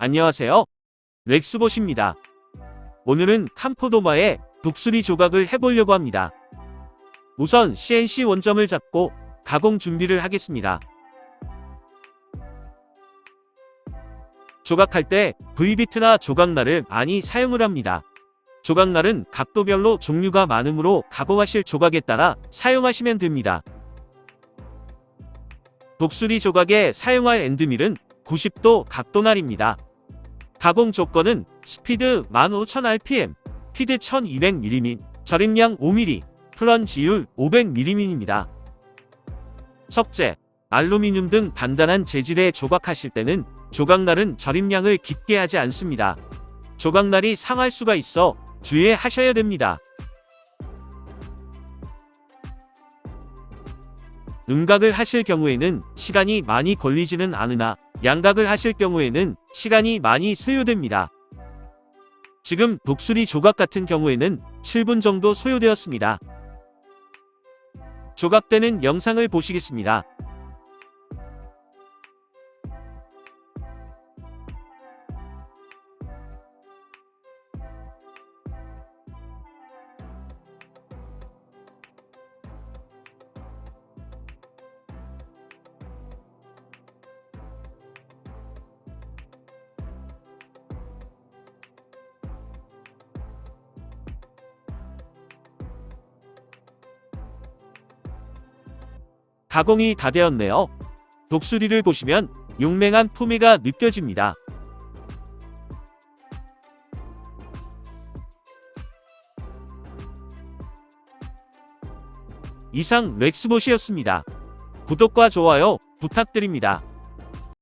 안녕하세요. 렉스봇입니다. 오늘은 캄포도마의 독수리 조각을 해보려고 합니다. 우선 CNC 원점을 잡고 가공 준비를 하겠습니다. 조각할 때 V비트나 조각날을 많이 사용을 합니다. 조각날은 각도별로 종류가 많으므로 가공하실 조각에 따라 사용하시면 됩니다. 독수리 조각에 사용할 엔드밀은 90도 각도날입니다. 가공 조건은 스피드 15000rpm, 피드 1200mm, 절임량 5mm, 플런지율 500mm입니다. 석재, 알루미늄 등 단단한 재질의 조각하실 때는 조각날은 절임량을 깊게 하지 않습니다. 조각날이 상할 수가 있어 주의하셔야 됩니다. 음각을 하실 경우에는 시간이 많이 걸리지는 않으나 양각을 하실 경우에는 시간이 많이 소요됩니다. 지금 독수리 조각 같은 경우에는 7분 정도 소요되었습니다. 조각되는 영상을 보시겠습니다. 가공이 다 되었네요. 독수리를 보시면 용맹한 품위가 느껴집니다. 이상 렉스봇이었습니다. 구독과 좋아요 부탁드립니다.